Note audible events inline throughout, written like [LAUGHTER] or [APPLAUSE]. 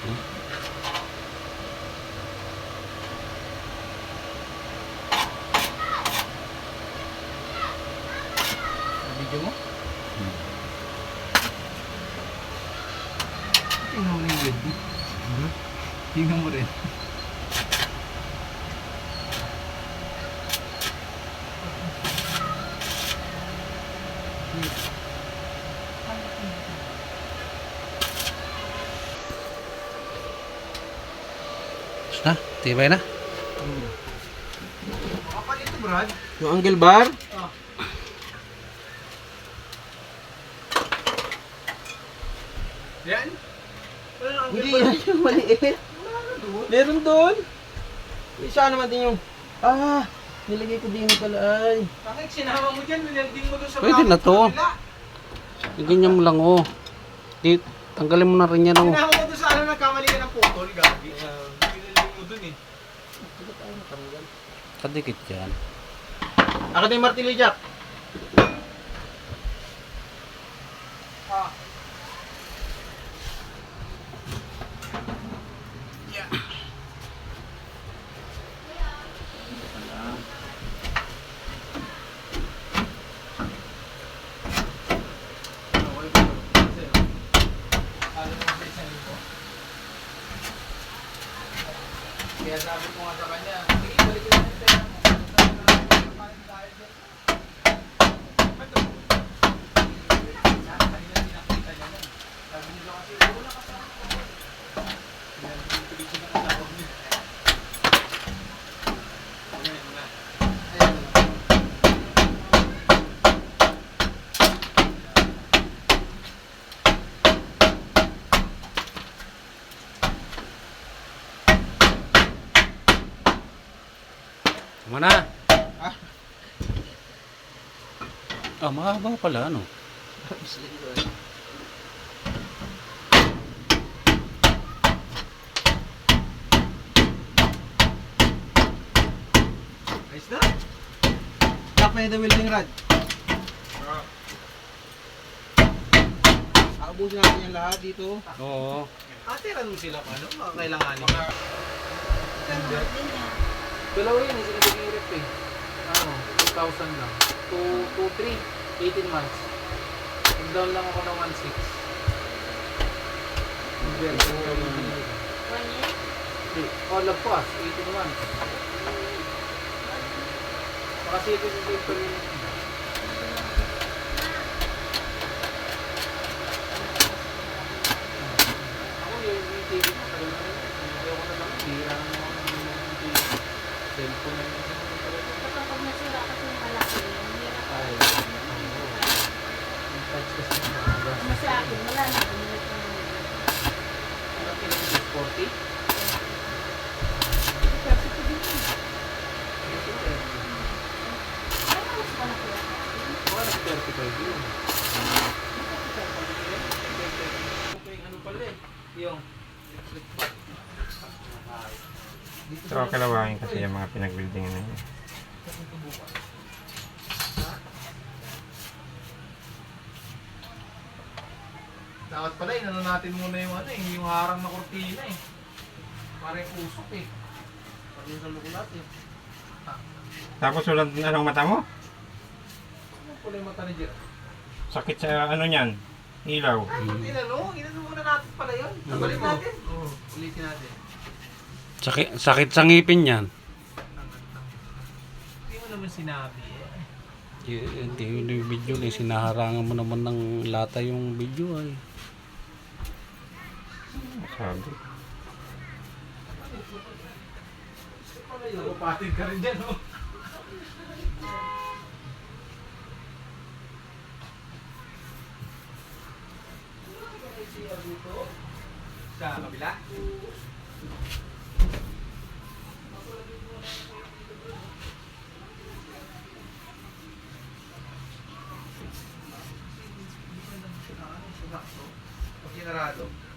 Video mo? Hmm. Tingnan mo rin yun. Hmm? Tingnan mo rin. Thank you. Na, tibay na. Kapal ito, Brad. Yung angle bar? Yan? Wala nang Hindi yan yung [LAUGHS] maliit. Meron doon. Isa naman din yung... Ah, nilagay ko din pala ay. Bakit sinama mo dyan? Nilanding mo doon sa Pwede na to. Ganyan mo lang oh. Di, tanggalin mo na rin yan oh. Sinama mo doon sa ano nagkamali ka ng putol, gabi. Mo doon eh. Kadikit yan. Ako na yung martilyo jack. Ah. Kaya sabi ko nga sa kanya, sige, balik ko na yung pera mo. Tayo dyan. Ba't ito? Kanina pinakita niya nun. Sabi nila kasi, wala kasama ko. Kaya pinipili ko na kasama niya. Ayan na. Ayan na. Na. Ah, mahaba pala ano. Ayos na. Jack may the welding rod. Aabusin natin yung lahat dito. Oo. Atiran mo sila pa, ano? Mga kailanganin. Dalawa yun, eh, sila nag-irip eh. Ano, 2,000 lang. 2, 2, 3, 18 months. Nag-down lang ako ng 1,600. Nag-down ako ng Hindi, oh, lagpas, 18 months. Baka citizen pa rin. Ako yung yung TV ko, tagal na rin. Ayoko na lang, bira na ako ng yung TV. Cellphone na yun. Kapag nasira kasi malaki, hirap. Ay, oo. Yung touch kasi ng mga gas. Ano sa akin, wala na. Bumalik na yun. Ano 40? Kasi ko din. Ano mas pa na kaya? Baka nag-35 yun. Pala kalawangin kasi yung mga pinag-building na yun. Dapat pala, inano natin muna yung ano eh, yung harang na kortina eh. Parang usok eh. Pag yung sa loob natin. Tapos wala anong mata mo? Ano pala yung mata ni Jer? Sakit sa ano niyan? Ilaw. Inano? Inano muna natin pala yun. Balik natin. Oo, ulitin natin. Sakit, sakit sa ngipin yan. Hindi mo naman sinabi eh. Y- Hindi yung video eh. Sinaharangan mo naman ng lata yung video ay. Sabi. Napapatid ka rin dyan, oh. Sa kabila? Pag kinarado.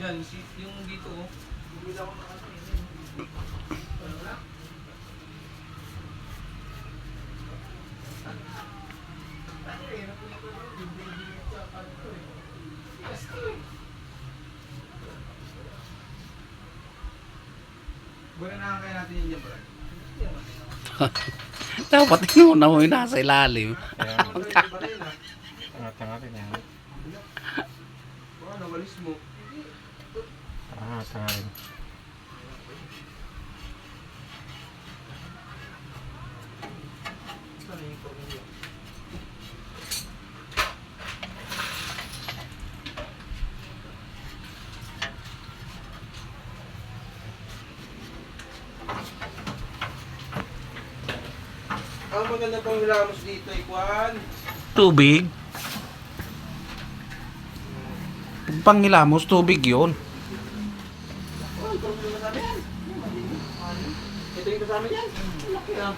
Yan, si, yung dito, oh. Bumili ako ng. Yung eh. Buwan na kaya natin yun dyan, Brad. [LAUGHS] Dapat [LAUGHS] inuna mo yung nasa ilalim. Tanga-tanga rin yan. Baka nawalis mo. Ah, tanga rin. Ang maganda pang hilamos dito ay kwan. Tubig. Pag panghilamos, tubig yun. Oh, ito yung kasama yan. Ito yung kasama yan. Laki ah.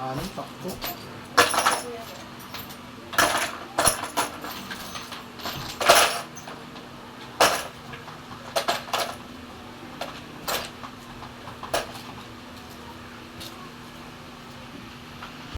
Ano, sakto.